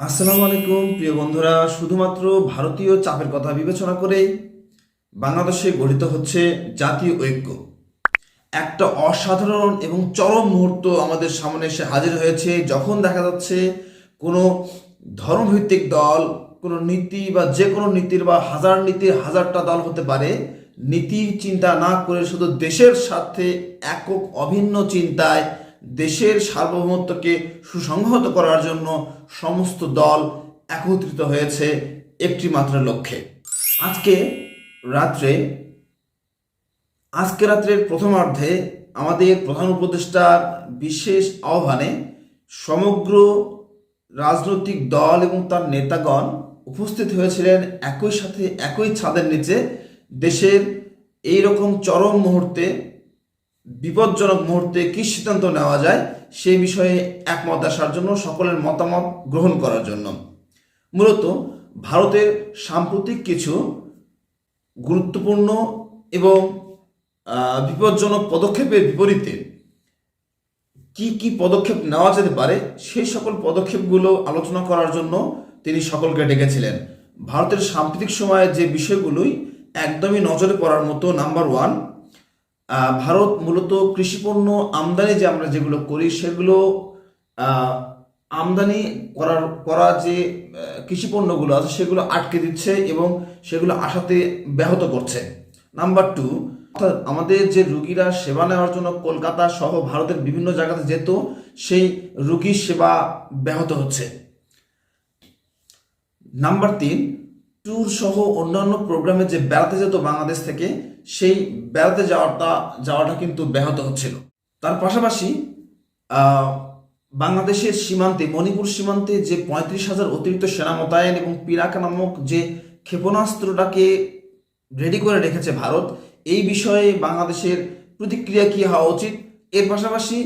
আসসালামু আলাইকুম, প্রিয় বন্ধুরা। শুধুমাত্র ভারতীয় চাপের কথা বিবেচনা করেই বাংলাদেশে গঠিত হচ্ছে জাতীয় ঐক্য। একটা অসাধারণ এবং চরম মুহূর্ত আমাদের সামনে এসে হাজির হয়েছে, যখন দেখা যাচ্ছে কোনো ধর্মভিত্তিক দল, কোনো নীতি বা যে কোনো নীতির বা হাজার নীতির হাজারটা দল হতে পারে, নীতি চিন্তা না করে শুধু দেশের স্বার্থে একক অভিন্ন চিন্তায় দেশের সার্বভৌমত্বকে সুসংহত করার জন্য সমস্ত দল একত্রিত হয়েছে একটি মাত্র লক্ষ্যে। আজকে রাত্রে, আজকে রাত্রের প্রথমার্ধে আমাদের প্রধান উপদেষ্টার বিশেষ আহ্বানে সমগ্র রাজনৈতিক দল এবং তার নেতাগণ উপস্থিত হয়েছিলেন একই সাথে একই ছাদের নিচে। দেশের এই রকম চরম মুহূর্তে বিপজ্জনক মুহূর্তে কী সিদ্ধান্ত নেওয়া যায় সেই বিষয়ে একমত আসার জন্য সকলের মতামত গ্রহণ করার জন্য। মূলত ভারতের সাম্প্রতিক কিছু গুরুত্বপূর্ণ এবং বিপজ্জনক পদক্ষেপের বিপরীতে কি কি পদক্ষেপ নেওয়া যেতে পারে সেই সকল পদক্ষেপগুলো আলোচনা করার জন্য তিনি সকলকে ডেকেছিলেন। ভারতের সাম্প্রতিক সময়ে যে বিষয়গুলোই একদমই নজরে পড়ার মতো নাম্বার ওয়ান ভারত মূলত কৃষিপণ্য আমদানি যে আমরা যেগুলো করি সেগুলো আমদানি করার, করা যে কৃষিপণ্যগুলো আছে সেগুলো আটকে দিচ্ছে এবং সেগুলো আসাতে ব্যাহত করছে। নাম্বার টু অর্থাৎ আমাদের যে রুগীরা সেবা নেওয়ার জন্য কলকাতা সহ ভারতের বিভিন্ন জায়গাতে যেত, সেই রুগীর সেবা ব্যাহত হচ্ছে। নাম্বার তিন ট্যুর সহ অন্যান্য প্রোগ্রামে যে বেড়াতে যেত বাংলাদেশ থেকে সেই বেড়াতে যাওয়াটা যাওয়াটা কিন্তু ব্যাহত হচ্ছিল। তার পাশাপাশি বাংলাদেশের সীমান্তে, মণিপুর সীমান্তে যে পঁয়ত্রিশ হাজার অতিরিক্ত সেনা মোতায়েন এবং পিরাকা নামক যে ক্ষেপণাস্ত্রটাকে রেডি করে রেখেছে ভারত, এই বিষয়ে বাংলাদেশের প্রতিক্রিয়া কী হওয়া উচিত? এর পাশাপাশি,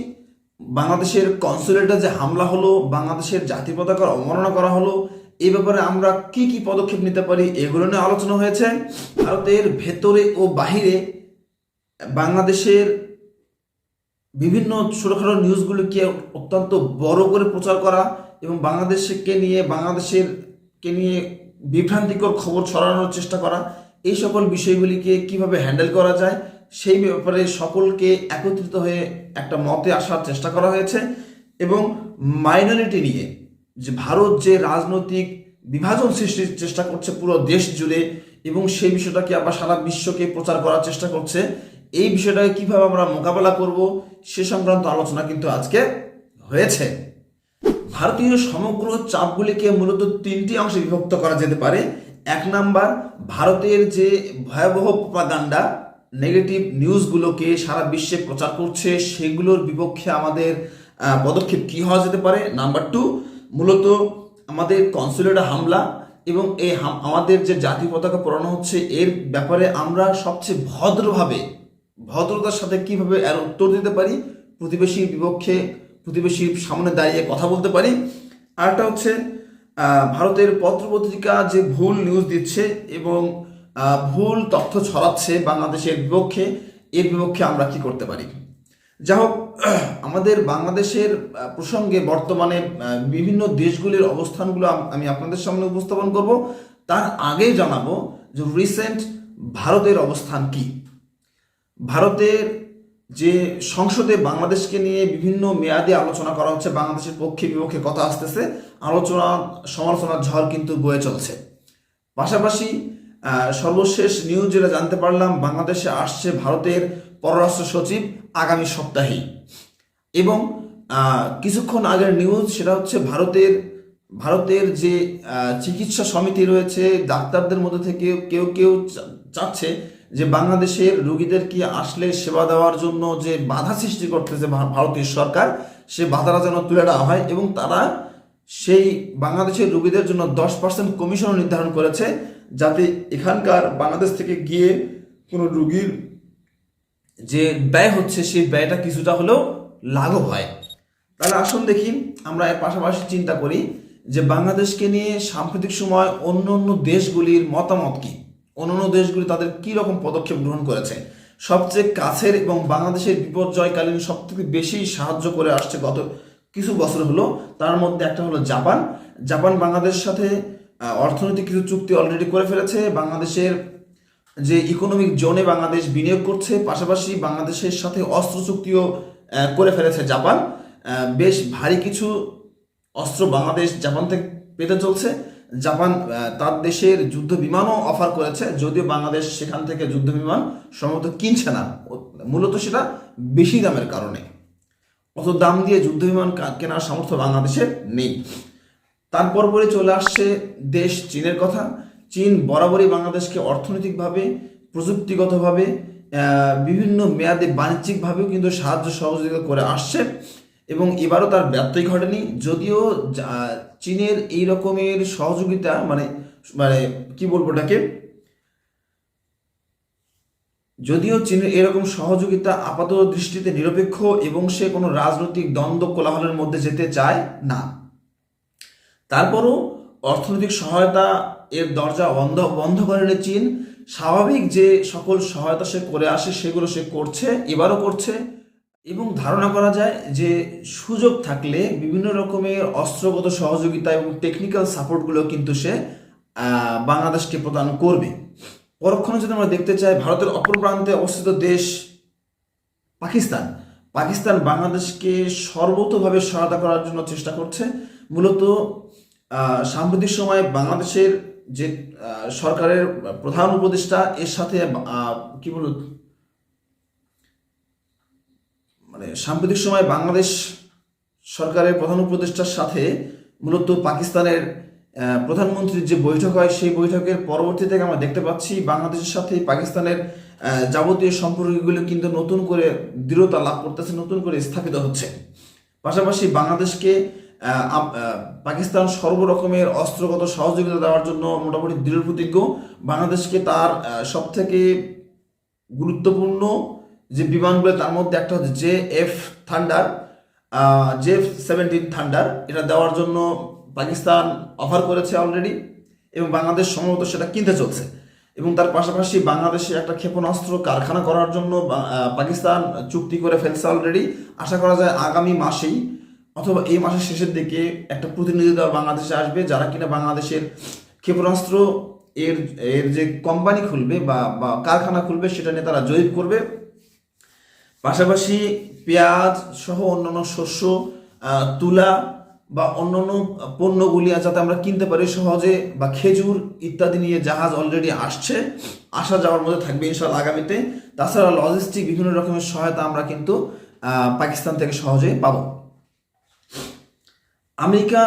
বাংলাদেশের কনসুলেটে যে হামলা হলো, বাংলাদেশের জাতীয় পতাকার অবমাননা করা হলো এই ব্যাপারে আমরা কি কি পদক্ষেপ নিতে পারি এগুলো নিয়ে আলোচনা হয়েছে। ভারতের ভেতরে ও বাহিরে বাংলাদেশের বিভিন্ন ছোটোখাটো নিউজগুলোকে অত্যন্ত বড় করে প্রচার করা এবং বাংলাদেশকে নিয়ে বাংলাদেশের কে নিয়ে বিভ্রান্তিকর খবর ছড়ানোর চেষ্টা করা, এই সকল বিষয়গুলিকে কীভাবে হ্যান্ডেল করা যায়, সেই ব্যাপারে সকলকে একত্রিত হয়ে একটা মতে আসার চেষ্টা করা হয়েছে এবং মাইনরিটি নিয়ে যে ভারত যে রাজনৈতিক বিভাজন সৃষ্টির চেষ্টা করছে পুরো দেশ জুড়ে এবং সেই বিষয়টাকে আবার সারা বিশ্বকে প্রচার করার চেষ্টা করছে, এই বিষয়টাকে কীভাবে আমরা মোকাবেলা করব সে সংক্রান্ত আলোচনা কিন্তু আজকে হয়েছে। ভারতীয় সমগ্র চাপগুলিকে মূলত তিনটি অংশে বিভক্ত করা যেতে পারে। এক নাম্বার, ভারতের যে ভয়াবহ প্রপাগান্ডা নেগেটিভ নিউজগুলোকে সারা বিশ্বে প্রচার করছে, সেগুলোর বিপক্ষে আমাদের পদক্ষেপ কী হওয়া যেতে পারে? নাম্বার টু মূলত আমাদের কনসুলেটে হামলা এবং এই আমাদের যে জাতীয় পতাকা পড়ানো হচ্ছে, এর ব্যাপারে আমরা সবচেয়ে ভদ্রভাবে, ভদ্রতার সাথে কীভাবে এর উত্তর দিতে পারি, প্রতিবেশীর বিপক্ষে, প্রতিবেশীর সামনে দাঁড়িয়ে কথা বলতে পারি। আরেকটা হচ্ছে ভারতের পত্রপত্রিকা যে ভুল নিউজ দিচ্ছে এবং ভুল তথ্য ছড়াচ্ছে বাংলাদেশের বিপক্ষে, এর বিপক্ষে আমরা কি করতে পারি? যা হোক আমাদের বাংলাদেশের প্রসঙ্গে বর্তমানে বিভিন্ন দেশগুলির অবস্থানগুলো আমি আপনাদের সামনে উপস্থাপন করব। তার আগেই জানাব যে রিসেন্ট ভারতের অবস্থান কি। ভারতের যে সংসদে বাংলাদেশকে নিয়ে বিভিন্ন মেয়াদে আলোচনা করা হচ্ছে, বাংলাদেশের পক্ষে বিপক্ষে কথা আসতেছে, আলোচনা, সমালোচনার ঝড় কিন্তু বয়ে চলছে। পাশাপাশি সর্বশেষ নিউজ যেটা জানতে পারলাম, বাংলাদেশে আসছে ভারতের পররাষ্ট্র সচিব আগামী সপ্তাহেই। এবং কিছুক্ষণ আগের নিউজ সেটা হচ্ছে ভারতের ভারতের যে চিকিৎসা সমিতি রয়েছে, ডাক্তারদের মধ্যে থেকে কেউ কেউ চাচ্ছে যে বাংলাদেশের রুগীদেরকে আসলে সেবা দেওয়ার জন্য যে বাধা সৃষ্টি করতেছে ভারতীয় সরকার, সে বাধাটা যেন তুলে দেওয়া হয় এবং তারা সেই বাংলাদেশের রুগীদের জন্য দশ পার্সেন্ট কমিশনও নির্ধারণ করেছে যাতে এখানকার বাংলাদেশ থেকে গিয়ে কোনো রুগীর যে ব্যয় হচ্ছে, সেই ব্যয়টা কিছুটা হলেও লাঘব হয়। তাহলে আসুন দেখি, আমরা এর পাশাপাশি চিন্তা করি যে বাংলাদেশকে নিয়ে সাম্প্রতিক সময় অন্য অন্য দেশগুলির মতামত কি? অন্য অন্য দেশগুলি তাদের কি রকম পদক্ষেপ গ্রহণ করেছে? সবচেয়ে কাছের এবং বাংলাদেশের বিপর্যয়কালীন সবথেকে বেশি সাহায্য করে আসছে গত কিছু বছর হলো। তার মধ্যে একটা হলো জাপান। জাপান বাংলাদেশের সাথে অর্থনৈতিক কিছু চুক্তি অলরেডি করে ফেলেছে। বাংলাদেশের যে ইকোনমিক জোনে বাংলাদেশ বিনিয়োগ করছে, পাশাপাশি বাংলাদেশের সাথে অস্ত্র চুক্তিও করে ফেলেছে জাপান। বেশ ভারী কিছু অস্ত্র বাংলাদেশ জাপান থেকে পেতে চলছে। জাপান তার দেশের যুদ্ধ বিমানও অফার করেছে, যদিও বাংলাদেশ সেখান থেকে যুদ্ধ বিমান সম্ভবত কিনছে না। মূলত সেটা বেশি দামের কারণে। অত দাম দিয়ে যুদ্ধ বিমান কেনার সামর্থ্য বাংলাদেশের নেই। তারপর পরে চলে আসছে দেশ চীনের কথা। চীন বরাবরই বাংলাদেশকে অর্থনৈতিকভাবে, প্রযুক্তিগতভাবে বিভিন্ন মেয়াদে বাণিজ্যিকভাবেও কিন্তু সাহায্য সহযোগিতা করে আসছে এবং এবারও তার ব্যত্যয় ঘটেনি। যদিও চীনের এই রকমের সহযোগিতা মানে মানে কি বলব এটাকে যদিও চীনের এরকম সহযোগিতা আপাত দৃষ্টিতে নিরপেক্ষ এবং সে কোনো রাজনৈতিক দ্বন্দ্ব কোলাহলের মধ্যে যেতে চায় না। তারপরও অর্থনৈতিক সহায়তা এর দরজা বন্ধ বন্ধ করেনি চীন স্বাভাবিক যে সকল সহায়তা সে করে আসে, সেগুলো সে করছে, এবারও করছে। এবং ধারণা করা যায় যে সুযোগ থাকলে বিভিন্ন রকমের অস্ত্রগত সহযোগিতা এবং টেকনিক্যাল সাপোর্টগুলো কিন্তু সে বাংলাদেশকে প্রদান করবে। পরক্ষণে যদি আমরা দেখতে চাই, ভারতের অপর প্রান্তে অবস্থিত দেশ পাকিস্তান। পাকিস্তান বাংলাদেশকে সর্বতভাবে সহায়তা করার জন্য চেষ্টা করছে। মূলত সাম্প্রতিক সময়ে বাংলাদেশের যে সরকারের প্রধান উপদেষ্টা, এর সাথে কি বলুন মানে সাম্প্রতিক সময়ে বাংলাদেশ সরকারের প্রধান উপদেষ্টার সাথে মূলত পাকিস্তানের প্রধানমন্ত্রীর যে বৈঠক হয়, সেই বৈঠকের পরবর্তী থেকে আমরা দেখতে পাচ্ছি বাংলাদেশের সাথে পাকিস্তানের যাবতীয় সম্পর্কগুলো কিন্তু নতুন করে দৃঢ়তা লাভ করতেছে, নতুন করে স্থাপিত হচ্ছে। পাশাপাশি বাংলাদেশকে পাকিস্তান সর্বরকমের অস্ত্রগত সহযোগিতা দেওয়ার জন্য মোটামুটি দৃঢ় প্রতিজ্ঞ। বাংলাদেশকে তার সব থেকে গুরুত্বপূর্ণ যে বিমানগুলো, তার মধ্যে একটা হচ্ছে J F thunder J F seventeen thunder. এটা দেওয়ার জন্য পাকিস্তান অফার করেছে অলরেডি এবং বাংলাদেশ সম্ভবত সেটা কিনতে চলছে। এবং তার পাশাপাশি বাংলাদেশে একটা ক্ষেপণাস্ত্র কারখানা করার জন্য পাকিস্তান চুক্তি করে ফেলছে অলরেডি আশা করা যায় আগামী মাসেই অথবা এই মাসের শেষের দিকে একটা প্রতিনিধি দল বাংলাদেশে আসবে, যারা কিনা বাংলাদেশের ক্ষেপণাস্ত্র এর এর যে কোম্পানি খুলবে বা বা কারখানা খুলবে সেটা নিয়ে তারা জয়ীব করবে। পাশাপাশি পেঁয়াজ সহ অন্যান্য শস্য তুলা বা অন্যান্য পণ্যগুলি যাতে আমরা কিনতে পারি সহজে বা খেজুর ইত্যাদি নিয়ে জাহাজ অলরেডি আসছে, আসা যাওয়ার মধ্যে থাকবে ইনশাল্লাহ আগামীতে। তাছাড়া লজিস্টিক বিভিন্ন রকমের সহায়তা আমরা কিন্তু পাকিস্তান থেকে সহজে পাবো। আমেরিকা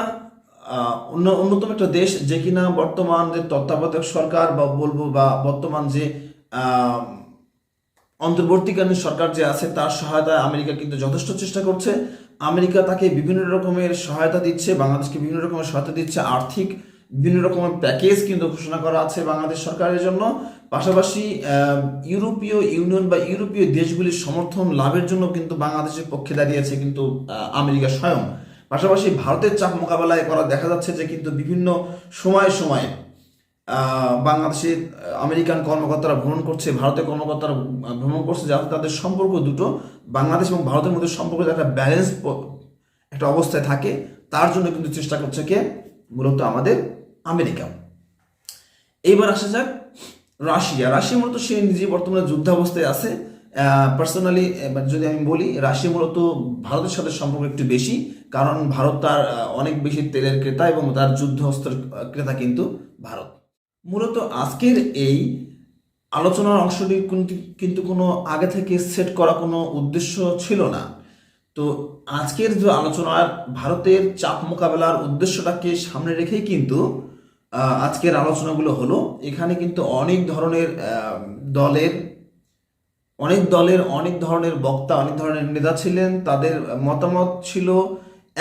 অন্য, অন্যতম একটা দেশ যে কিনা বর্তমান যে তত্ত্বাবধায়ক সরকার বা বলব বা বর্তমান যে অন্তর্বর্তীকালীন সরকার যে আছে তার সহায়তায় আমেরিকা কিন্তু যথেষ্ট চেষ্টা করছে। আমেরিকা তাকে বিভিন্ন রকমের সহায়তা দিচ্ছে, বাংলাদেশকে বিভিন্ন রকমের সহায়তা দিচ্ছে, আর্থিক বিভিন্ন রকমের প্যাকেজ কিন্তু ঘোষণা করা আছে বাংলাদেশ সরকারের জন্য। পাশাপাশি ইউরোপীয় ইউনিয়ন বা ইউরোপীয় দেশগুলির সমর্থন লাভের জন্য কিন্তু বাংলাদেশের পক্ষে দাঁড়িয়েছে কিন্তু আমেরিকা স্বয়ং। পাশাপাশি ভারতের চাপ মোকাবেলায় করা দেখা যাচ্ছে যে কিন্তু বিভিন্ন সময়ে সময়ে বাংলাদেশের আমেরিকান কর্মকর্তারা ভ্রমণ করছে, ভারতের কর্মকর্তারা ভ্রমণ করছে যাতে তাদের সম্পর্ক দুটো, বাংলাদেশ এবং ভারতের মধ্যে সম্পর্ক একটা ব্যালেন্স একটা অবস্থায় থাকে, তার জন্য কিন্তু চেষ্টা করছে কে? মূলত আমাদের আমেরিকা। এইবার আসা যাক রাশিয়া। রাশিয়া মূলত সে নিজে বর্তমানে যুদ্ধাবস্থায় আছে। পার্সোনালি যদি আমি বলি রাশিয়া মূলত ভারতের সাথে সম্পর্ক একটু বেশি, কারণ ভারত তার অনেক বেশি তেলের ক্রেতা এবং তার যুদ্ধ ক্রেতা কিন্তু ভারত। মূলত আজকের এই আলোচনার অংশটি কিন্তু- কিন্তু কোনো আগে থেকে সেট করা কোনো উদ্দেশ্য ছিল না। তো আজকের যে আলোচনার ভারতের চাপ মোকাবেলার উদ্দেশ্যটাকে সামনে রেখেই কিন্তু আজকের আলোচনাগুলো হলো, এখানে কিন্তু অনেক ধরনের দলের অনেক দলের অনেক ধরনের বক্তা, অনেক ধরনের নেতা ছিলেন, তাদের মতামত ছিল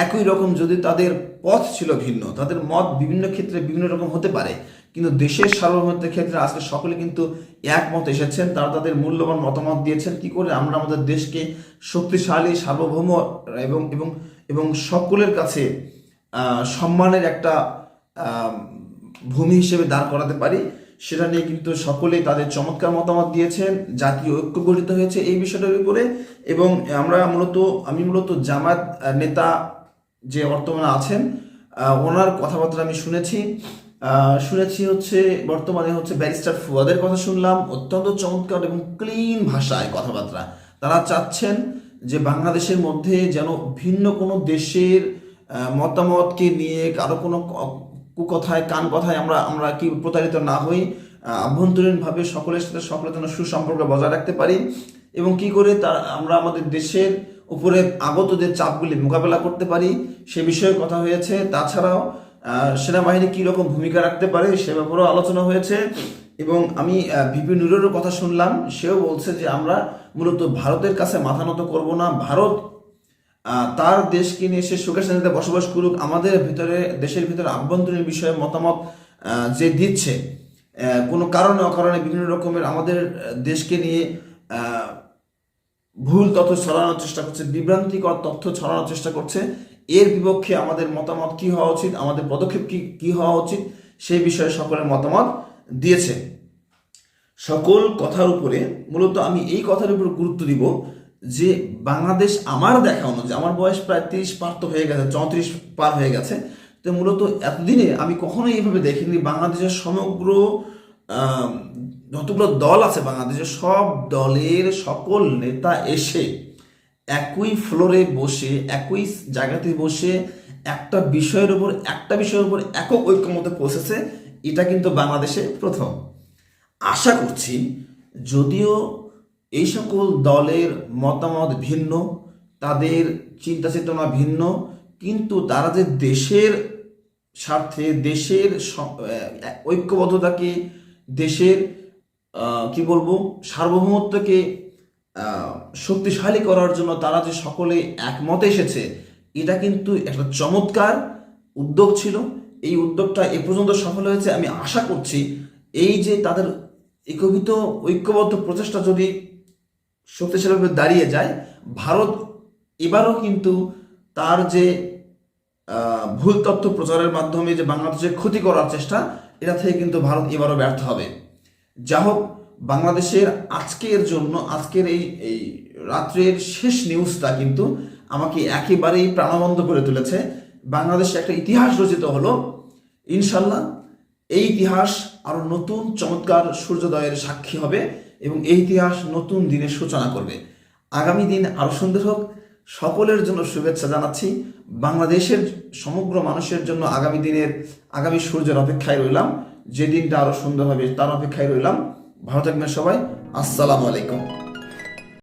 একই রকম যদি তাদের পথ ছিল ভিন্ন, তাদের মত বিভিন্ন ক্ষেত্রে বিভিন্ন রকম হতে পারে, কিন্তু দেশের সার্বভৌমত্বের ক্ষেত্রে আজকে সকলে কিন্তু একমত এসেছেন, তারা তাদের মূল্যবান মতামত দিয়েছেন, কি করে আমরা আমাদের দেশকে শক্তিশালী, সার্বভৌম এবং এবং এবং সকলের কাছে সম্মানের একটা ভূমি হিসেবে দাঁড় করাতে পারি সেটা নিয়ে কিন্তু সকলেই তাদের চমৎকার মতামত দিয়েছেন, জাতীয় ঐক্য গঠিত হয়েছে এই বিষয়টার উপরে। এবং আমরা মূলত, আমি মূলত জামাত নেতা যে বর্তমানে আছেন ওনার কথাবার্তা আমি শুনেছি। শুনেছি হচ্ছে, বর্তমানে হচ্ছে ব্যারিস্টার ফুয়াদের কথা শুনলাম, অত্যন্ত চমৎকার এবং ক্লিন ভাষায় কথাবার্তা। তারা চাচ্ছেন যে বাংলাদেশের মধ্যে যেন ভিন্ন কোনো দেশের মতামতকে নিয়ে কারও কোনো কুকথায় কান কথায় আমরা আমরা কি প্রতারিত না হই আভ্যন্তরীণভাবে সকলের সাথে সকলের জন্য সুসম্পর্ক বজায় রাখতে পারি এবং কি করে তার আমরা আমাদের দেশের উপরে আগত যে চাপগুলি মোকাবেলা করতে পারি, সে বিষয়ে কথা হয়েছে। তাছাড়াও সেনাবাহিনী কী রকম ভূমিকা রাখতে পারে সে ব্যাপারেও আলোচনা হয়েছে এবং আমি ভিপি নুরেরও কথা শুনলাম। সেও বলছে যে আমরা মূলত ভারতের কাছে মাথা নত করব না। ভারত তার দেশকে নিয়ে সে সুখের শান্তিতে বসবাস করুক, আমাদের ভিতরে, দেশের ভিতরে আভ্যন্তরীণ বিষয়ে মতামত যে দিচ্ছে কোনো কারণে অকারণে বিভিন্ন রকমের আমাদের দেশকে নিয়ে ভুল তথ্য ছড়ানোর চেষ্টা করছে, বিভ্রান্তিকর তথ্য ছড়ানোর চেষ্টা করছে, এর বিপক্ষে আমাদের মতামত কি হওয়া উচিত, আমাদের পদক্ষেপ কি কি হওয়া উচিত সেই বিষয়ে সকলের মতামত দিয়েছে। সকল কথার উপরে, মূলত আমি এই কথার উপর গুরুত্ব দিব যে বাংলাদেশ আমার দেখা অনুযায়ী, আমার বয়স প্রায় তিরিশ পার তো হয়ে গেছে, চৌত্রিশ পার হয়ে গেছে, তো মূলত এতদিনে আমি কখনোই এইভাবে দেখিনি। বাংলাদেশের সমগ্র যতগুলো দল আছে, বাংলাদেশের সব দলের সকল নেতা এসে একই ফ্লোরে বসে, একই জায়গাতে বসে একটা বিষয়ের উপর, একটা বিষয়ের উপর একক ঐক্যমতে পৌঁছেছে এটা কিন্তু বাংলাদেশে প্রথম। আশা করছি যদিও এই সকল দলের মতামত ভিন্ন, তাদের চিন্তা চেতনা ভিন্ন, কিন্তু তারা যে দেশের স্বার্থে, দেশের ঐক্যবদ্ধতাকে, দেশের কি বলব, সার্বভৌমত্বকে শক্তিশালী করার জন্য তারা যে সকলে একমতে এসেছে, এটা কিন্তু একটা চমৎকার উদ্যোগ ছিল। এই উদ্যোগটা এ পর্যন্ত সফল হয়েছে, আমি আশা করছি। এই যে তাদের একীভূত ঐক্যবদ্ধ প্রচেষ্টা যদি শক্তিশালীভাবে দাঁড়িয়ে যায়, ভারত এবারও কিন্তু তার যে ভুল তথ্য প্রচারের মাধ্যমে যে বাংলাদেশের ক্ষতি করার চেষ্টা, এটা থেকে কিন্তু ভারত এবারও ব্যর্থ হবে। যা হোক, বাংলাদেশের আজকের জন্য, আজকের এই এই রাত্রের শেষ নিউজটা কিন্তু আমাকে একেবারেই প্রাণবন্ত করে তুলেছে। বাংলাদেশে একটা ইতিহাস রচিত হলো ইনশাল্লাহ এই ইতিহাস আরও নতুন, চমৎকার সূর্যোদয়ের সাক্ষী হবে। এবং এই ইতিহাস নতুন দিনের সূচনা করবে। আগামী দিন আরও সুন্দর হোক। সকলের জন্য শুভেচ্ছা জানাচ্ছি। বাংলাদেশের সমগ্র মানুষের জন্য আগামী দিনের, আগামী সূর্যের অপেক্ষায় রইলাম। যে দিনটা আরও সুন্দর হবে তার অপেক্ষায় রইলাম। ভালো থাকবেন সবাই। আসসালামু আলাইকুম।